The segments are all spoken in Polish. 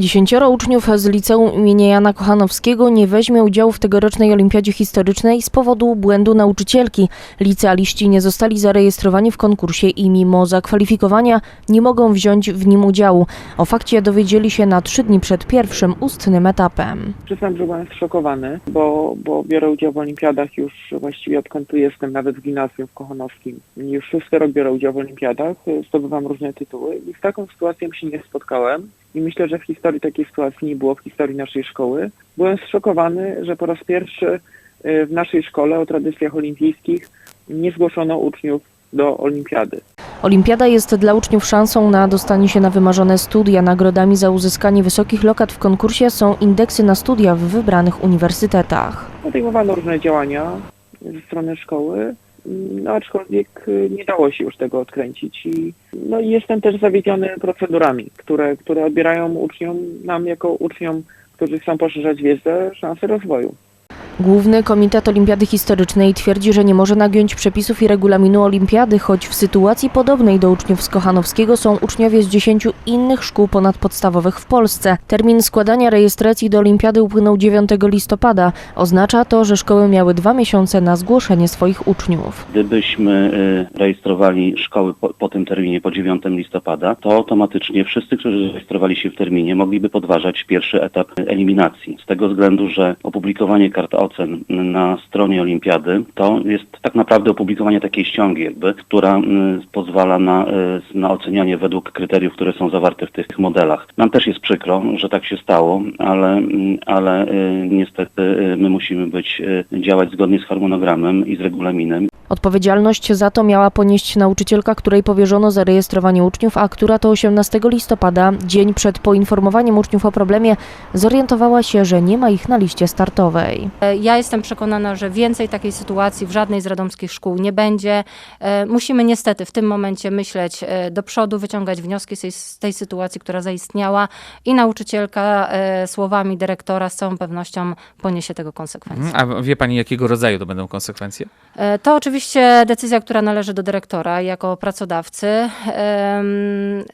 Dziesięcioro uczniów z liceum imienia Jana Kochanowskiego nie weźmie udziału w tegorocznej olimpiadzie historycznej z powodu błędu nauczycielki. Licealiści nie zostali zarejestrowani w konkursie i mimo zakwalifikowania nie mogą wziąć w nim udziału. O fakcie dowiedzieli się na trzy dni przed pierwszym ustnym etapem. Przyznam, że byłem zszokowany, bo, bo biorę udział w olimpiadach już właściwie odkąd tu jestem, nawet w gimnazjum w Kochanowskim. Już szósty rok biorę udział w olimpiadach, y, zdobywam różne tytuły i z taką sytuacją się nie spotkałem. I myślę, że w historii takiej sytuacji nie było, w historii naszej szkoły. Byłem zszokowany, że po raz pierwszy y, w naszej szkole o tradycjach olimpijskich nie zgłoszono uczniów do olimpiady. Olimpiada jest dla uczniów szansą na dostanie się na wymarzone studia. Nagrodami za uzyskanie wysokich lokat w konkursie są indeksy na studia w wybranych uniwersytetach. Podejmowano różne działania ze strony szkoły, no aczkolwiek y, nie dało się już tego odkręcić i no jestem też zawiedziony procedurami, które, które odbierają uczniom, nam jako uczniom, którzy chcą poszerzać wiedzę, szansę rozwoju. Główny Komitet Olimpiady Historycznej twierdzi, że nie może nagiąć przepisów i regulaminu olimpiady, choć w sytuacji podobnej do uczniów z Kochanowskiego są uczniowie z dziesięciu innych szkół ponadpodstawowych w Polsce. Termin składania rejestracji do olimpiady upłynął 9 listopada. Oznacza to, że szkoły miały dwa miesiące na zgłoszenie swoich uczniów. Gdybyśmy y, rejestrowali szkoły po, po tym terminie, po 9 listopada, to automatycznie wszyscy, którzy zarejestrowali się w terminie, mogliby podważać pierwszy etap eliminacji. Z tego względu, że opublikowanie kart ocen na stronie olimpiady to jest tak naprawdę opublikowanie takiej ściągi, jakby, która y, pozwala na, y, na ocenianie według kryteriów, które są zawarte w tych modelach. Nam też jest przykro, że tak się stało, ale, mm, ale y, niestety y, my musimy być, działać zgodnie z harmonogramem i z regulaminem. Odpowiedzialność za to miała ponieść nauczycielka, której powierzono zarejestrowanie uczniów, a która to 18 listopada, dzień przed poinformowaniem uczniów o problemie, zorientowała się, że nie ma ich na liście startowej. E, Ja jestem przekonana, że więcej takiej sytuacji w żadnej z radomskich szkół nie będzie. E, Musimy niestety w tym momencie myśleć e, do przodu, wyciągać wnioski z tej, z tej sytuacji, która zaistniała i nauczycielka słowami dyrektora z całą pewnością poniesie tego konsekwencje. Mhm. A wie pani, jakiego rodzaju to będą konsekwencje? To oczywiście decyzja, która należy do dyrektora jako pracodawcy.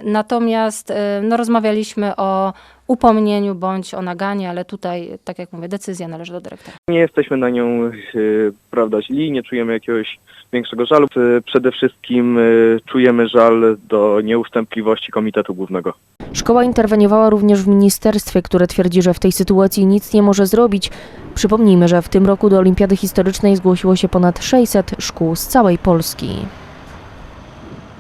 Natomiast no, rozmawialiśmy o upomnieniu bądź o naganie, ale tutaj, tak jak mówię, decyzja należy do dyrektora. Nie jesteśmy na nią, y, prawda, źli, nie czujemy jakiegoś większego żalu. Y, Przede wszystkim y, czujemy żal do nieustępliwości Komitetu Głównego. Szkoła interweniowała również w ministerstwie, które twierdzi, że w tej sytuacji nic nie może zrobić. Przypomnijmy, że w tym roku do Olimpiady Historycznej zgłosiło się ponad 600 szkół z całej Polski.